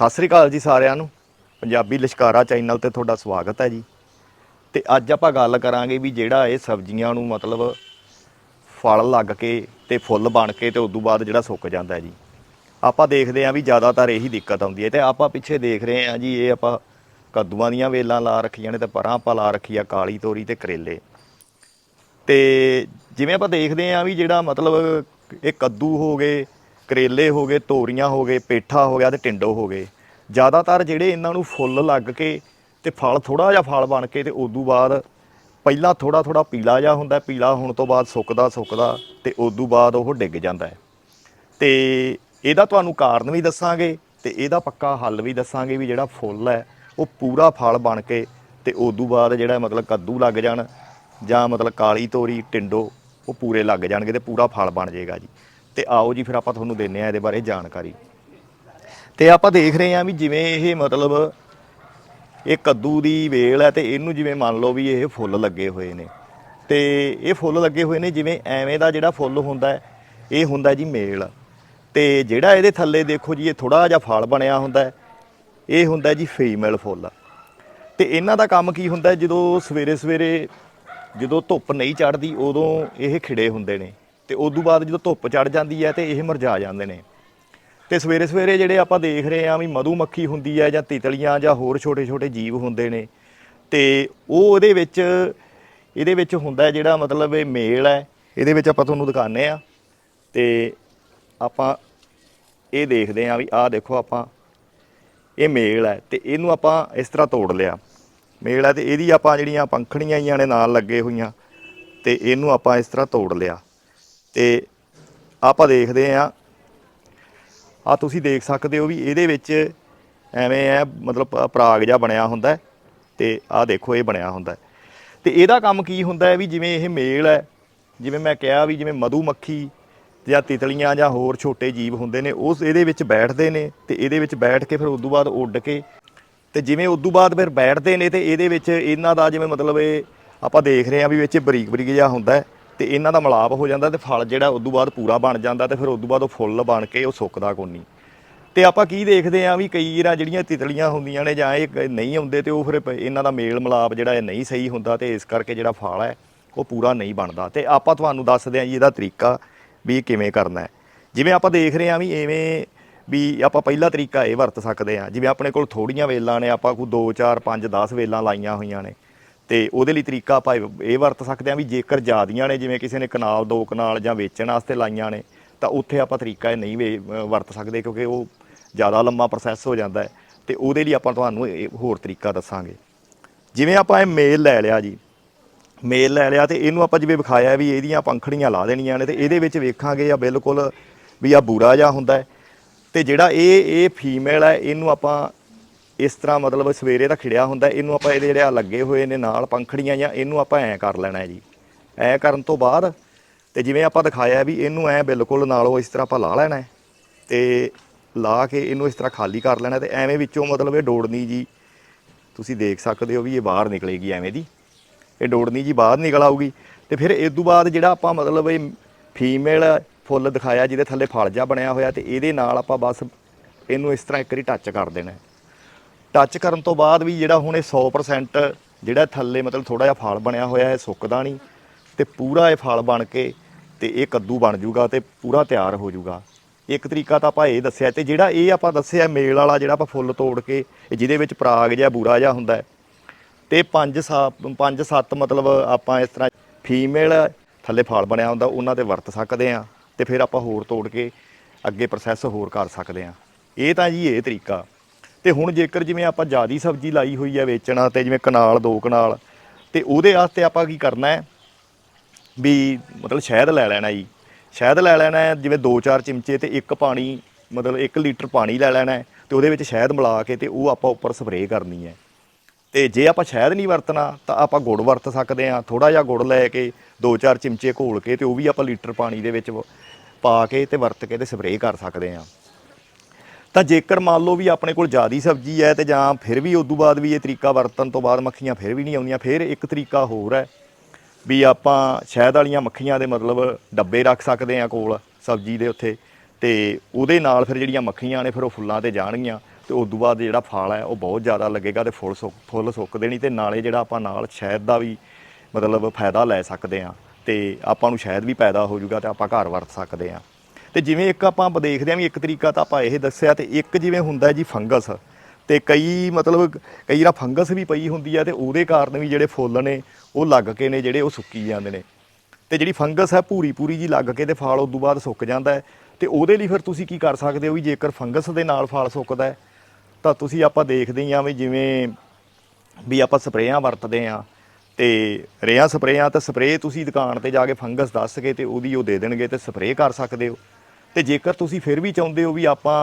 ਸਤਿ ਸ੍ਰੀ ਅਕਾਲ ਜੀ ਸਾਰਿਆਂ ਨੂੰ। ਪੰਜਾਬੀ ਲਿਸ਼ਕਾਰਾ ਚੈਨਲ ਤੇ ਤੁਹਾਡਾ ਸਵਾਗਤ ਹੈ ਜੀ। ਤੇ ਅੱਜ ਆਪਾਂ ਗੱਲ ਕਰਾਂਗੇ ਵੀ ਜਿਹੜਾ ਇਹ ਸਬਜ਼ੀਆਂ ਨੂੰ ਮਤਲਬ ਫਲ ਲੱਗ ਕੇ ਤੇ ਫੁੱਲ ਬਣ ਕੇ ਤੇ ਤੋਂ ਬਾਅਦ ਜਿਹੜਾ ਸੁੱਕ ਜਾਂਦਾ ਹੈ ਜੀ। ਆਪਾਂ ਦੇਖਦੇ ਆਂ ਵੀ ਜ਼ਿਆਦਾਤਰ ਇਹੀ ਦਿੱਕਤ ਆਉਂਦੀ ਹੈ ਤੇ ਆਪਾਂ ਪਿੱਛੇ ਦੇਖ ਰਹੇ ਆਂ ਜੀ, ਇਹ ਆਪਾਂ ਕੱਦੂਆਂ ਦੀਆਂ ਵੇਲਾਂ ਲਾ ਰੱਖੀਆਂ ਨੇ ਤੇ ਪਰਾਂ ਆਪਾਂ ਲਾ ਰੱਖੀ ਆ ਕਾਲੀ ਤੋਰੀ ਤੇ ਕਰੇਲੇ। ਤੇ ਜਿਵੇਂ ਆਪਾਂ ਦੇਖਦੇ ਆਂ ਵੀ ਜਿਹੜਾ ਮਤਲਬ ਇਹ ਕੱਦੂ ਹੋ ਗਏ ਕਰੇਲੇ ਹੋ ਗਏ, ਤੋਰੀਆਂ ਹੋ ਗਏ, ਪੇਠਾ ਹੋ ਗਿਆ ਤੇ ਟਿੰਡੋ ਹੋ ਗਏ। ਜ਼ਿਆਦਾਤਰ ਜਿਹੜੇ ਇਹਨਾਂ ਨੂੰ ਫੁੱਲ ਲੱਗ ਕੇ ਤੇ ਫਲ ਥੋੜਾ ਜਿਹਾ ਫਲ ਬਣ ਕੇ ਤੇ ਉਦੋਂ ਬਾਅਦ ਪਹਿਲਾਂ ਥੋੜਾ ਥੋੜਾ ਪੀਲਾ ਜਿਹਾ ਹੁੰਦਾ, ਪੀਲਾ ਹੋਣ ਤੋਂ ਬਾਅਦ ਸੁੱਕਦਾ ਸੁੱਕਦਾ ਤੇ ਉਦੋਂ ਬਾਅਦ ਉਹ ਡਿੱਗ ਜਾਂਦਾ ਹੈ। ਤੇ ਇਹਦਾ ਤੁਹਾਨੂੰ ਕਾਰਨ ਵੀ ਦੱਸਾਂਗੇ ਤੇ ਇਹਦਾ ਪੱਕਾ ਹੱਲ ਵੀ ਦੱਸਾਂਗੇ ਵੀ ਜਿਹੜਾ ਫੁੱਲ ਹੈ, ਉਹ ਪੂਰਾ ਫਲ ਬਣ ਕੇ ਤੇ ਉਦੋਂ ਬਾਅਦ ਜਿਹੜਾ ਮਤਲਬ ਕੱਦੂ ਲੱਗ ਜਾਣ ਜਾਂ ਮਤਲਬ ਕਾਲੀ ਤੋਰੀ ਟਿੰਡੋ ਉਹ ਪੂਰੇ ਲੱਗ ਜਾਣਗੇ ਤੇ ਪੂਰਾ ਫਲ ਬਣ ਜਾਏਗਾ ਜੀ। ਤੇ ਆਓ ਜੀ, ਫਿਰ ਆਪਾਂ ਤੁਹਾਨੂੰ ਦਿੰਨੇ ਆ ਇਹਦੇ ਬਾਰੇ ਜਾਣਕਾਰੀ। ਤੇ ਆਪਾਂ ਦੇਖ ਰਹੇ ਹਾਂ ਵੀ ਜਿਵੇਂ ਇਹ ਮਤਲਬ ਇਹ ਕੱਦੂ ਦੀ ਵੇਲ ਹੈ ਤੇ ਇਹਨੂੰ ਜਿਵੇਂ ਮੰਨ ਲਓ ਵੀ ਇਹ ਫੁੱਲ ਲੱਗੇ ਹੋਏ ਨੇ। ਤੇ ਇਹ ਫੁੱਲ ਲੱਗੇ ਹੋਏ ਨੇ ਜਿਵੇਂ ਐਵੇਂ ਦਾ ਜਿਹੜਾ ਫੁੱਲ ਹੁੰਦਾ ਇਹ ਹੁੰਦਾ ਜੀ ਮੇਲ। ਤੇ ਜਿਹੜਾ ਇਹਦੇ ਥੱਲੇ ਦੇਖੋ ਜੀ, ਇਹ ਥੋੜਾ ਜਿਹਾ ਫਲ ਬਣਿਆ ਹੁੰਦਾ ਇਹ ਹੁੰਦਾ ਜੀ ਫੀਮੇਲ ਫੁੱਲ। ਤੇ ਇਹਨਾਂ ਦਾ ਕੰਮ ਕੀ ਹੁੰਦਾ ਜਦੋਂ ਸਵੇਰੇ ਸਵੇਰੇ ਜਦੋਂ ਧੁੱਪ ਨਹੀਂ ਚੜਦੀ ਉਦੋਂ ਇਹ ਖਿੜੇ ਹੁੰਦੇ ਨੇ। ਤੇ ਤੋਂ ਬਾਅਦ ਜਦੋਂ ਧੁੱਪ ਚੜ ਜਾਂਦੀ ਹੈ ਤੇ ਇਹ ਮੁਰਝਾ ਜਾਂਦੇ ਨੇ। ਤੇ ਸਵੇਰੇ ਸਵੇਰੇ ਜਿਹੜੇ ਆਪਾਂ ਦੇਖ ਰਹੇ ਹਾਂ ਵੀ ਮਧੂ ਮੱਖੀ ਹੁੰਦੀ ਹੈ ਜਾਂ ਤਿਤਲੀਆਂ ਜਾਂ ਹੋਰ ਛੋਟੇ ਛੋਟੇ ਜੀਵ ਹੁੰਦੇ ਨੇ, ਤੇ ਉਹ ਉਹਦੇ ਵਿੱਚ, ਇਹਦੇ ਵਿੱਚ ਹੁੰਦਾ ਜਿਹੜਾ ਮਤਲਬ ਇਹ ਮੇਲ ਹੈ, ਇਹਦੇ ਵਿੱਚ ਆਪਾਂ ਤੁਹਾਨੂੰ ਦਿਖਾਣੇ ਆ ਤੇ ਆਪਾਂ ਇਹ ਦੇਖਦੇ ਹਾਂ ਵੀ ਆਹ ਦੇਖੋ ਆਪਾਂ, ਇਹ ਮੇਲ ਹੈ ਤੇ ਇਹਨੂੰ ਆਪਾਂ ਇਸ ਤਰ੍ਹਾਂ ਤੋੜ ਲਿਆ। ਮੇਲ ਹੈ ਤੇ ਇਹਦੀ ਆਪਾਂ ਜਿਹੜੀਆਂ ਪੰਖੜੀਆਂ ਆਈਆਂ ਨੇ ਨਾਲ ਲੱਗੇ ਹੋਈਆਂ, ਤੇ ਇਹਨੂੰ ਆਪਾਂ ਇਸ ਤਰ੍ਹਾਂ ਤੋੜ ਲਿਆ। ਤੇ ਆਪਾਂ ਦੇਖਦੇ ਹਾਂ। ਆ ਤੁਸੀਂ ਦੇਖ ਸਕਦੇ ਹੋ ਵੀ ਇਹਦੇ ਵਿੱਚ ਐਵੇਂ ਹੈ, ਮਤਲਬ ਪ- ਪਰਾਗ ਜਿਹਾ ਬਣਿਆ ਹੁੰਦਾ ਹੈ ਤੇ ਆਹ ਦੇਖੋ ਇਹ ਬਣਿਆ ਹੁੰਦਾ ਹੈ। ਤੇ ਇਹਦਾ ਕੰਮ ਕੀ ਹੁੰਦਾ ਹੈ ਵੀ ਜਿਵੇਂ ਇਹ ਮੇਲ ਹੈ, ਜਿਵੇਂ ਮੈਂ ਕਿਹਾ ਵੀ ਜਿਵੇਂ ਮਧੂ ਮੱਖੀ ਜਾਂ ਤਿਤਲੀਆਂ ਜਾਂ ਹੋਰ ਛੋਟੇ ਜੀਵ ਹੁੰਦੇ ਨੇ ਉਸ ਇਹਦੇ ਵਿੱਚ ਬੈਠਦੇ ਨੇ ਤੇ ਇਹਦੇ ਵਿੱਚ ਬੈਠ ਕੇ ਫਿਰ ਉਦੋਂ ਬਾਅਦ ਉੱਡ ਕੇ ਤੇ ਜਿਵੇਂ ਉਦੋਂ ਬਾਅਦ ਫਿਰ ਬੈਠਦੇ ਨੇ ਤੇ ਇਹਦੇ ਵਿੱਚ ਇਹਨਾਂ ਦਾ ਜਿਵੇਂ ਮਤਲਬ ਇਹ ਆਪਾਂ ਦੇਖ ਰਹੇ ਹਾਂ ਵੀ ਵਿੱਚ ਬਰੀਕ ਬਰੀਕ ਜਿਹਾ ਹੁੰਦਾ ਹੈ। ਤੇ ਇਹਨਾਂ ਦਾ ਮਿਲਾਪ ਹੋ ਜਾਂਦਾ ਤੇ ਫਲ ਜਿਹੜਾ ਉਦੋਂ ਬਾਅਦ ਪੂਰਾ ਬਣ ਜਾਂਦਾ ਤੇ ਫਿਰ ਉਦੋਂ ਬਾਅਦ ਉਹ ਫੁੱਲ ਬਣ ਕੇ ਉਹ ਸੁੱਕਦਾ ਕੋਈ ਨਹੀਂ। ਤੇ ਆਪਾਂ ਕੀ ਦੇਖਦੇ ਆ ਵੀ ਕਈ ਵਾਰ ਜਿਹੜੀਆਂ ਤਿਤਲੀਆਂ ਹੁੰਦੀਆਂ ਨੇ ਜਾਂ ਇਹ ਨਹੀਂ ਆਉਂਦੇ ਤੇ ਉਹ ਫਿਰ ਇਹਨਾਂ ਦਾ ਮੇਲ ਮਿਲਾਪ ਜਿਹੜਾ ਇਹ ਨਹੀਂ ਸਹੀ ਹੁੰਦਾ ਤੇ ਇਸ ਕਰਕੇ ਜਿਹੜਾ ਫਲ ਹੈ ਉਹ ਪੂਰਾ ਨਹੀਂ ਬਣਦਾ। ਤੇ ਆਪਾਂ ਤੁਹਾਨੂੰ ਦੱਸਦੇ ਆ ਜੀ ਇਹਦਾ ਤਰੀਕਾ ਵੀ ਇਹ ਕਿਵੇਂ ਕਰਨਾ ਹੈ। ਜਿਵੇਂ ਆਪਾਂ ਦੇਖ ਰਹੇ ਆ ਵੀ ਐਵੇਂ ਵੀ ਆਪਾਂ ਪਹਿਲਾ ਤਰੀਕਾ ਇਹ ਵਰਤ ਸਕਦੇ ਆ। ਜਿਵੇਂ ਆਪਣੇ ਕੋਲ ਥੋੜੀਆਂ ਵੇਲਾਂ ਨੇ, ਆਪਾਂ ਕੋਈ 2 4 5 10 ਵੇਲਾਂ ਲਾਈਆਂ ਹੋਈਆਂ ਨੇ। ਤੇ ਉਹਦੇ ਲਈ ਤਰੀਕਾ ਆਪਾਂ ਇਹ ਇਹ ਵਰਤ ਸਕਦੇ ਆ ਵੀ ਜੇਕਰ ਜ਼ਿਆਦੀਆਂ ਨੇ, ਜਿਵੇਂ ਕਿਸੇ ਨੇ ਕਨਾਲ, ਦੋ ਕਨਾਲ ਜਾਂ ਵੇਚਣ ਵਾਸਤੇ ਲਾਈਆਂ ਨੇ, ਤਾਂ ਉੱਥੇ ਆਪਾਂ ਤਰੀਕਾ ਇਹ ਨਹੀਂ ਵੇ- ਵਰਤ ਸਕਦੇ ਕਿਉਂਕਿ ਉਹ ਜ਼ਿਆਦਾ ਲੰਮਾ ਪ੍ਰੋਸੈਸ ਹੋ ਜਾਂਦਾ ਹੈ ਤੇ ਉਹਦੇ ਲਈ ਆਪਾਂ ਤੁਹਾਨੂੰ ਇਹ ਹੋਰ ਤਰੀਕਾ ਦੱਸਾਂਗੇ। ਜਿਵੇਂ ਆਪਾਂ ਇਹ ਮੇਲ ਲੈ ਲਿਆ ਜੀ। ਮੇਲ ਲੈ ਲਿਆ ਤੇ ਇਹਨੂੰ ਆਪਾਂ ਜਿਵੇਂ ਵਿਖਾਇਆ ਵੀ ਇਹਦੀਆਂ ਪੰਖੜੀਆਂ ਲਾ ਦੇਣੀਆਂ ਨੇ ਤੇ ਇਹਦੇ ਵਿੱਚ ਵੇਖਾਂਗੇ ਆ ਬਿਲਕੁਲ ਵੀ ਆ ਬੂਰਾ ਜਿਹਾ ਹੁੰਦਾ ਹੈ ਤੇ ਜਿਹੜਾ ਇਹ ਇਹ ਫੀਮੇਲ ਹੈ, ਇਹਨੂੰ ਆਪਾਂ ਇਸ ਤਰ੍ਹਾਂ ਮਤਲਬ ਸਵੇਰੇ ਦਾ ਖਿੜਿਆ ਹੁੰਦਾ, ਇਹਨੂੰ ਆਪਾਂ ਇਹਦੇ ਜਿਹੜੇ ਆ ਲੱਗੇ ਹੋਏ ਨੇ ਨਾਲ ਪੰਖੜੀਆਂ ਜਾਂ ਇਹਨੂੰ ਆਪਾਂ ਐਂ ਕਰ ਲੈਣਾ ਜੀ। ਐਂ ਕਰਨ ਤੋਂ ਬਾਅਦ ਤੇ ਜਿਵੇਂ ਆਪਾਂ ਦਿਖਾਇਆ ਵੀ ਇਹਨੂੰ ਐਂ ਬਿਲਕੁਲ ਨਾਲੋਂ ਇਸ ਤਰ੍ਹਾਂ ਆਪਾਂ ਲਾ ਲੈਣਾ ਹੈ ਤੇ ਲਾ ਕੇ ਇਹਨੂੰ ਇਸ ਤਰ੍ਹਾਂ ਖਾਲੀ ਕਰ ਲੈਣਾ ਤੇ ਐਵੇਂ ਵਿੱਚੋਂ ਮਤਲਬ ਇਹ ਡੋੜਨੀ ਜੀ, ਤੁਸੀਂ ਦੇਖ ਸਕਦੇ ਹੋ ਵੀ ਇਹ ਬਾਹਰ ਨਿਕਲੇਗੀ ਐਵੇਂ ਦੀ। ਇਹ ਡੋੜਨੀ ਜੀ ਬਾਹਰ ਨਿਕਲ ਆਊਗੀ ਤੇ ਫਿਰ ਇਸ ਤੋਂ ਬਾਅਦ ਜਿਹੜਾ ਆਪਾਂ ਮਤਲਬ ਇਹ ਫੀਮੇਲ ਫੁੱਲ ਦਿਖਾਇਆ ਜਿਹਦੇ ਥੱਲੇ ਫਲ ਜਾ ਬਣਿਆ ਹੋਇਆ ਤੇ ਇਹਦੇ ਨਾਲ ਆਪਾਂ ਬਸ ਇਹਨੂੰ ਇਸ ਤਰ੍ਹਾਂ ਇੱਕ ਵਾਰੀ ਟੱਚ ਕਰ ਦੇਣਾ ਟੱਚ ਕਰਨ ਤੋਂ ਬਾਅਦ ਵੀ ਜਿਹੜਾ ਹੁਣ ਇਹ 100% ਜਿਹੜਾ ਥੱਲੇ ਮਤਲਬ ਥੋੜਾ ਜਿਹਾ ਫਲ ਬਣਿਆ ਹੋਇਆ ਹੈ, ਸੁੱਕਦਾ ਨਹੀਂ ਤੇ ਪੂਰਾ ਇਹ ਫਲ ਬਣ ਕੇ ਤੇ ਇਹ ਕੱਦੂ ਬਣ ਜਾਊਗਾ ਤੇ ਪੂਰਾ ਤਿਆਰ ਹੋ ਜਾਊਗਾ ਇੱਕ ਤਰੀਕਾ ਤਾਂ ਆਪਾਂ ਇਹ ਦੱਸਿਆ ਤੇ ਜਿਹੜਾ ਇਹ ਆਪਾਂ ਦੱਸਿਆ ਮੇਲ ਵਾਲਾ ਜਿਹੜਾ ਆਪਾਂ ਫੁੱਲ ਤੋੜ ਕੇ ਜਿਹਦੇ ਵਿੱਚ ਪਰਾਗ ਜਿਹਾ, ਬੂਰਾ ਜਿਹਾ ਹੁੰਦਾ ਹੈ ਤੇ ਪੰਜ ਸੱਤ ਪੰਜ ਸੱਤ ਮਤਲਬ ਆਪਾਂ ਇਸ ਤਰ੍ਹਾਂ ਫੀਮੇਲ ਥੱਲੇ ਫਲ ਬਣਿਆ ਹੁੰਦਾ, ਉਹਨਾਂ ਤੇ ਵਰਤ ਸਕਦੇ ਆ ਤੇ ਫਿਰ ਆਪਾਂ ਹੋਰ ਤੋੜ ਕੇ ਅੱਗੇ ਪ੍ਰੋਸੈਸ ਹੋਰ ਕਰ ਸਕਦੇ ਆ ਇਹ ਤਾਂ ਜੀ ਇਹ ਤਰੀਕਾ। ਤੇ ਹੁਣ ਜੇਕਰ ਜਿਵੇਂ ਆਪਾਂ ਜਿਆਦੀ ਸਬਜ਼ੀ ਲਾਈ ਹੋਈ ਹੈ ਵੇਚਣਾ ਤੇ ਜਿਵੇਂ ਕਨਾਲ, ਦੋ ਕਨਾਲ, ਤੇ ਉਹਦੇ ਵਾਸਤੇ ਆਪਾਂ ਕੀ ਕਰਨਾ ਹੈ? ਵੀ ਮਤਲਬ ਸ਼ਹਿਦ ਲੈ ਲੈਣਾ ਜੀ। ਸ਼ਹਿਦ ਲੈ ਲੈਣਾ ਹੈ, ਜਿਵੇਂ 2-4 ਚਮਚੇ ਤੇ ਇੱਕ ਪਾਣੀ, ਮਤਲਬ 1 ਲੀਟਰ ਪਾਣੀ ਲੈ ਲੈਣਾ ਹੈ ਤੇ ਉਹਦੇ ਵਿੱਚ ਸ਼ਹਿਦ ਮਿਲਾ ਕੇ ਤੇ ਉਹ ਆਪਾਂ ਉੱਪਰ ਸਪਰੇਅ ਕਰਨੀ ਹੈ। ਤੇ ਜੇ ਆਪਾਂ ਸ਼ਹਿਦ ਨਹੀਂ ਵਰਤਣਾ, ਤਾਂ ਆਪਾਂ ਗੁੜ ਵਰਤ ਸਕਦੇ ਹਾਂ। ਥੋੜਾ ਜਿਹਾ ਗੁੜ ਲੈ ਕੇ 2-4 ਚਮਚੇ ਘੋਲ ਕੇ ਤੇ ਉਹ ਵੀ ਆਪਾਂ ਲੀਟਰ ਪਾਣੀ ਦੇ ਵਿੱਚ ਪਾ ਕੇ ਤੇ ਵਰਤ ਕੇ ਤੇ ਸਪਰੇਅ ਕਰ ਸਕਦੇ ਹਾਂ। ਤਾਂ ਜੇਕਰ ਮੰਨ ਲਓ ਵੀ ਆਪਣੇ ਕੋਲ ਜ਼ਿਆਦੀ ਸਬਜ਼ੀ ਹੈ ਤੇ ਜਾਂ ਫਿਰ ਵੀ ਉਦੋਂ ਬਾਅਦ ਵੀ ਇਹ ਤਰੀਕਾ ਵਰਤਣ ਤੋਂ ਬਾਅਦ ਮੱਖੀਆਂ ਫਿਰ ਵੀ ਨਹੀਂ ਆਉਂਦੀਆਂ, ਫਿਰ ਇੱਕ ਤਰੀਕਾ ਹੋਰ ਹੈ ਵੀ ਆਪਾਂ ਸ਼ਹਿਦ ਵਾਲੀਆਂ ਮੱਖੀਆਂ ਦੇ ਮਤਲਬ ਡੱਬੇ ਰੱਖ ਸਕਦੇ ਆ ਕੋਲ ਸਬਜ਼ੀ ਦੇ ਉੱਥੇ ਤੇ ਉਹਦੇ ਨਾਲ ਫਿਰ ਜਿਹੜੀਆਂ ਮੱਖੀਆਂ ਨੇ ਫਿਰ ਉਹ ਫੁੱਲਾਂ ਤੇ ਜਾਣਗੀਆਂ ਤੇ ਉਸ ਤੋਂ ਬਾਅਦ ਜਿਹੜਾ ਫਲ ਹੈ ਉਹ ਬਹੁਤ ਜ਼ਿਆਦਾ ਲੱਗੇਗਾ ਤੇ ਫੁੱਲ ਸੁੱਕ ਫੁੱਲ ਸੁੱਕ ਦੇਣੀ ਤੇ ਨਾਲੇ ਜਿਹੜਾ ਆਪਾਂ ਨਾਲ ਸ਼ਹਿਦ ਦਾ ਵੀ ਮਤਲਬ ਫਾਇਦਾ ਲੈ ਸਕਦੇ ਆ ਤੇ ਆਪਾਂ ਨੂੰ ਸ਼ਹਿਦ ਵੀ ਪੈਦਾ ਹੋ ਜਾਊਗਾ ਤੇ ਆਪਾਂ ਘਰ ਵਰਤ ਸਕਦੇ ਆ ਤੇ ਜਿਵੇਂ ਇੱਕ ਆਪਾਂ ਦੇਖਦੇ ਆ ਵੀ ਇੱਕ ਤਰੀਕਾ ਤਾਂ ਆਪਾਂ ਇਹ ਦੱਸਿਆ ਤੇ ਇੱਕ ਜਿਵੇਂ ਹੁੰਦਾ ਜੀ ਫੰਗਸ ਤੇ ਕਈ ਮਤਲਬ ਕਈ ਜਿਹੜਾ ਫੰਗਸ ਵੀ ਪਈ ਹੁੰਦੀ ਆ ਤੇ ਉਹਦੇ ਕਾਰਨ ਵੀ ਜਿਹੜੇ ਫੁੱਲ ਨੇ ਉਹ ਲੱਗ ਕੇ ਨੇ ਜਿਹੜੇ ਉਹ ਸੁੱਕੀ ਜਾਂਦੇ ਨੇ। ਤੇ ਜਿਹੜੀ ਫੰਗਸ ਹੈ ਪੂਰੀ ਪੂਰੀ ਜੀ ਲੱਗ ਕੇ ਤੇ ਫਲ ਉਦੋਂ ਬਾਅਦ ਸੁੱਕ ਜਾਂਦਾ ਹੈ ਤੇ ਉਹਦੇ ਲਈ ਫਿਰ ਤੁਸੀਂ ਕੀ ਕਰ ਸਕਦੇ ਹੋ ਵੀ ਜੇਕਰ ਫੰਗਸ ਦੇ ਨਾਲ ਫਲ ਸੁੱਕਦਾ ਹੈ ਤਾਂ ਤੁਸੀਂ ਆਪਾਂ ਦੇਖਦੇ ਹੀ ਆ ਵੀ ਜਿਵੇਂ ਵੀ ਆਪਾਂ ਸਪਰੇਆਂ ਵਰਤਦੇ ਆ ਤੇ ਰੇਹਾਂ ਸਪਰੇਆਂ ਤਾਂ ਸਪਰੇਅ ਤੁਸੀਂ ਦੁਕਾਨ ਤੇ ਜਾ ਕੇ ਫੰਗਸ ਦੱਸ ਕੇ ਤੇ ਉਹਦੀ ਉਹ ਦੇ ਦੇਣਗੇ ਤੇ ਸਪਰੇਅ ਕਰ ਸਕਦੇ ਹੋ। ਤੇ ਜੇਕਰ ਤੁਸੀਂ ਫਿਰ ਵੀ ਚਾਹੁੰਦੇ ਹੋ ਵੀ ਆਪਾਂ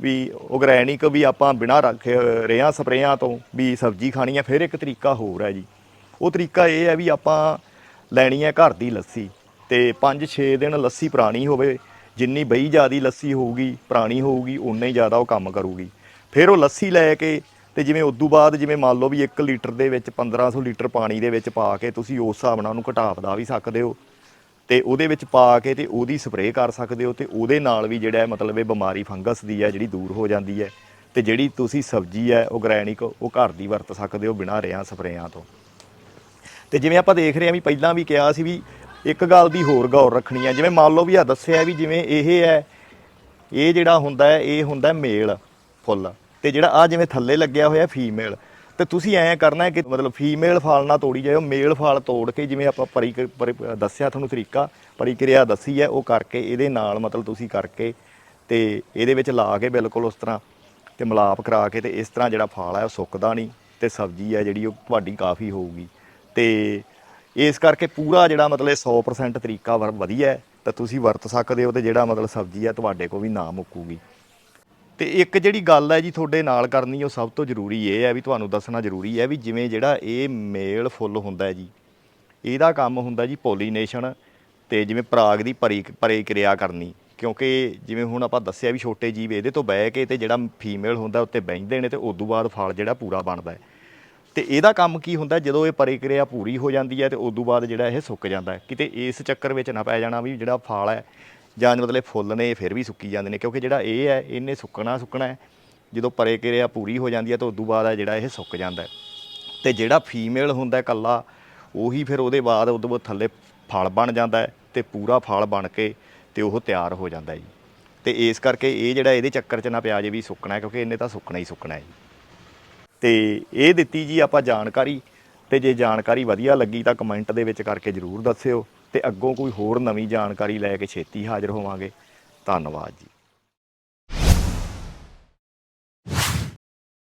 ਵੀ ਆਰਗੈਨਿਕ ਵੀ ਆਪਾਂ ਬਿਨਾਂ ਰੱਖੇ ਰੇਹਾਂ ਸਪਰੇਆਂ ਤੋਂ ਵੀ ਸਬਜ਼ੀ ਖਾਣੀ ਹੈ, ਫਿਰ ਇੱਕ ਤਰੀਕਾ ਹੋਰ ਹੈ ਜੀ। ਉਹ ਤਰੀਕਾ ਇਹ ਹੈ ਵੀ ਆਪਾਂ ਲੈਣੀ ਹੈ ਘਰ ਦੀ ਲੱਸੀ ਤੇ 5-6 ਦਿਨ ਲੱਸੀ ਪੁਰਾਣੀ ਹੋਵੇ, ਜਿੰਨੀ ਬਈ ਜ਼ਿਆਦੀ ਲੱਸੀ ਹੋਊਗੀ, ਪੁਰਾਣੀ ਹੋਊਗੀ ਉਨਾ ਹੀ ਜ਼ਿਆਦਾ ਉਹ ਕੰਮ ਕਰੂਗੀ। ਫਿਰ ਉਹ ਲੱਸੀ ਲੈ ਕੇ ਤੇ ਜਿਵੇਂ ਉਦੋਂ ਬਾਅਦ ਜਿਵੇਂ ਮੰਨ ਲਓ ਵੀ 1 ਲੀਟਰ ਦੇ ਵਿੱਚ 1500 ਲੀਟਰ ਪਾਣੀ ਦੇ ਵਿੱਚ ਪਾ ਕੇ ਤੁਸੀਂ ਉਸ ਹਿਸਾਬ ਨਾਲ ਉਹਨੂੰ ਘਟਾ ਵਧਾ ਵੀ ਸਕਦੇ ਹੋ। ਤੇ ਉਹਦੇ ਵਿੱਚ ਪਾ ਕੇ ਤੇ ਉਹਦੀ ਸਪਰੇਅ ਕਰ ਸਕਦੇ ਹੋ ਤੇ ਉਹਦੇ ਨਾਲ ਵੀ ਜਿਹੜਾ ਮਤਲਬ ਇਹ ਬਿਮਾਰੀ ਫੰਗਸ ਦੀ ਹੈ, ਜਿਹੜੀ ਦੂਰ ਹੋ ਜਾਂਦੀ ਹੈ ਤੇ ਜਿਹੜੀ ਤੁਸੀਂ ਸਬਜ਼ੀ ਹੈ ਆਰਗੈਨਿਕ ਉਹ ਘਰ ਦੀ ਵਰਤ ਸਕਦੇ ਹੋ ਬਿਨਾਂ ਰਿਆਂ ਸਪਰੇਆਂ ਤੋਂ। ਤੇ ਜਿਵੇਂ ਆਪਾਂ ਦੇਖ ਰਹੇ ਹਾਂ ਵੀ ਪਹਿਲਾਂ ਵੀ ਕਿਹਾ ਸੀ ਵੀ ਇੱਕ ਗੱਲ ਦੀ ਹੋਰ ਗੌਰ ਰੱਖਣੀ ਹੈ। ਜਿਵੇਂ ਮੰਨ ਲਓ ਵੀ ਆ ਦੱਸਿਆ ਵੀ ਜਿਵੇਂ ਇਹ ਹੈ, ਇਹ ਜਿਹੜਾ ਹੁੰਦਾ ਹੈ, ਇਹ ਹੁੰਦਾ ਮੇਲ, ਫੁੱਲ। ਤੇ ਜਿਹੜਾ ਆ ਜਿਵੇਂ ਥੱਲੇ ਲੱਗਿਆ ਹੋਇਆ ਫੀਮੇਲ ਤੇ ਤੁਸੀਂ ਐਂ ਕਰਨਾ ਹੈ ਕਿ ਮਤਲਬ ਫੀਮੇਲ ਫਲ ਨਾ ਤੋੜੀ ਜਾਇਓ ਮੇਲ ਫਲ ਤੋੜ ਕੇ ਜਿਵੇਂ ਆਪਾਂ ਪਰੀ ਪਰੀ- ਦੱਸਿਆ ਤੁਹਾਨੂੰ ਤਰੀਕਾ, ਪ੍ਰਕਿਰਿਆ ਦੱਸੀ ਹੈ, ਉਹ ਕਰਕੇ ਇਹਦੇ ਨਾਲ ਮਤਲਬ ਤੁਸੀਂ ਕਰਕੇ ਤੇ ਇਹਦੇ ਵਿੱਚ ਲਾ ਕੇ ਬਿਲਕੁਲ ਉਸ ਤਰ੍ਹਾਂ ਤੇ ਮਿਲਾਪ ਕਰਾ ਕੇ ਤੇ ਇਸ ਤਰ੍ਹਾਂ ਜਿਹੜਾ ਫਲ ਹੈ ਉਹ ਸੁੱਕਦਾ ਨਹੀਂ ਤੇ ਸਬਜ਼ੀ ਹੈ ਜਿਹੜੀ ਉਹ ਤੁਹਾਡੀ ਕਾਫੀ ਹੋਊਗੀ। ਤੇ ਇਸ ਕਰਕੇ ਪੂਰਾ ਜਿਹੜਾ ਮਤਲਬ ਇਹ 100% ਤਰੀਕਾ ਵਰ- ਵਧੀਆ ਹੈ, ਤਾਂ ਤੁਸੀਂ ਵਰਤ ਸਕਦੇ ਹੋ ਤੇ ਜਿਹੜਾ ਮਤਲਬ ਸਬਜ਼ੀ ਹੈ ਤੁਹਾਡੇ ਕੋਲ ਵੀ ਨਾ ਮੁੱਕੂਗੀ। ਤੇ ਇੱਕ ਜਿਹੜੀ ਗੱਲ ਹੈ ਜੀ ਤੁਹਾਡੇ ਨਾਲ ਕਰਨੀ, ਉਹ ਸਭ ਤੋਂ ਜ਼ਰੂਰੀ ਇਹ ਹੈ ਵੀ ਤੁਹਾਨੂੰ ਦੱਸਣਾ ਜ਼ਰੂਰੀ ਹੈ ਵੀ ਜਿਵੇਂ ਜਿਹੜਾ ਇਹ ਮੇਲ ਫੁੱਲ ਹੁੰਦਾ ਹੈ ਜੀ, ਇਹਦਾ ਕੰਮ ਹੁੰਦਾ ਜੀ ਪੋਲੀਨੇਸ਼ਨ ਤੇ ਜਿਵੇਂ ਪਰਾਗ ਦੀ ਪਰੀ, ਪ੍ਰਕਿਰਿਆ ਕਰਨੀ। ਕਿਉਂਕਿ ਜਿਵੇਂ ਹੁਣ ਆਪਾਂ ਦੱਸਿਆ ਵੀ ਛੋਟੇ ਜੀਵ ਇਹਦੇ ਤੋਂ ਬਹਿ ਕੇ ਤੇ ਜਿਹੜਾ ਫੀਮੇਲ ਹੁੰਦਾ ਉੱਤੇ ਬਹਿੰਦੇ ਨੇ ਤੇ ਤੋਂ ਬਾਅਦ ਫਲ ਜਿਹੜਾ ਪੂਰਾ ਬਣਦਾ ਹੈ। ਤੇ ਇਹਦਾ ਕੰਮ ਕੀ ਹੁੰਦਾ, ਜਦੋਂ ਇਹ ਪ੍ਰਕਿਰਿਆ ਪੂਰੀ ਹੋ ਜਾਂਦੀ ਹੈ ਤੇ ਤੋਂ ਬਾਅਦ ਜਿਹੜਾ ਇਹ ਸੁੱਕ ਜਾਂਦਾ ਹੈ। ਕਿਤੇ ਇਸ ਚੱਕਰ ਵਿੱਚ ਨਾ ਪੈ ਜਾਣਾ ਵੀ ਜਿਹੜਾ ਫਲ ਹੈ ਜਾਂ ਮਤਲਬ ਫੁੱਲ ਨੇ, ਇਹ ਫਿਰ ਵੀ ਸੁੱਕੀ ਜਾਂਦੇ ਨੇ, ਕਿਉਂਕਿ ਜਿਹੜਾ ਇਹ ਹੈ, ਇਹਨੇ ਸੁੱਕਣਾ ਸੁੱਕਣਾ ਹੈ। ਜਦੋਂ ਪ੍ਰਕਿਰਿਆ ਪੂਰੀ ਹੋ ਜਾਂਦੀ ਹੈ ਤਾਂ ਉਦੋਂ ਬਾਅਦ ਹੈ ਜਿਹੜਾ ਇਹ ਸੁੱਕ ਜਾਂਦਾ ਹੈ। ਤੇ ਜਿਹੜਾ ਫੀਮੇਲ ਹੁੰਦਾ ਇਕੱਲਾ, ਉਹੀ ਫਿਰ ਉਹਦੇ ਬਾਅਦ ਉਦੋਂ ਬਾਅਦ ਥੱਲੇ ਫਲ ਬਣ ਜਾਂਦਾ ਹੈ ਤੇ ਪੂਰਾ ਫਲ ਬਣ ਕੇ ਤੇ ਉਹ ਤਿਆਰ ਹੋ ਜਾਂਦਾ ਜੀ। ਤੇ ਇਸ ਕਰਕੇ ਇਹ ਜਿਹੜਾ ਇਹਦੇ ਚੱਕਰ 'ਚ ਨਾ ਪਿਆ ਜੇ ਵੀ ਸੁੱਕਣਾ ਕਿਉਂਕਿ ਇਹਨੇ ਤਾਂ ਸੁੱਕਣਾ ਹੀ ਸੁੱਕਣਾ ਹੈ ਜੀ। ਤੇ ਇਹ ਦਿੱਤੀ ਜੀ ਆਪਾਂ ਜਾਣਕਾਰੀ, ਤੇ ਜੇ ਜਾਣਕਾਰੀ ਵਧੀਆ ਲੱਗੀ ਤਾਂ ਕਮੈਂਟ ਦੇ ਵਿੱਚ ਕਰਕੇ ਜਰੂਰ ਦੱਸਿਓ। ਤੇ ਅੱਗੋਂ ਕੋਈ ਹੋਰ ਨਵੀਂ ਜਾਣਕਾਰੀ ਲੈ ਕੇ ਛੇਤੀ ਹਾਜ਼ਰ ਹੋਵਾਂਗੇ। ਧੰਨਵਾਦ ਜੀ।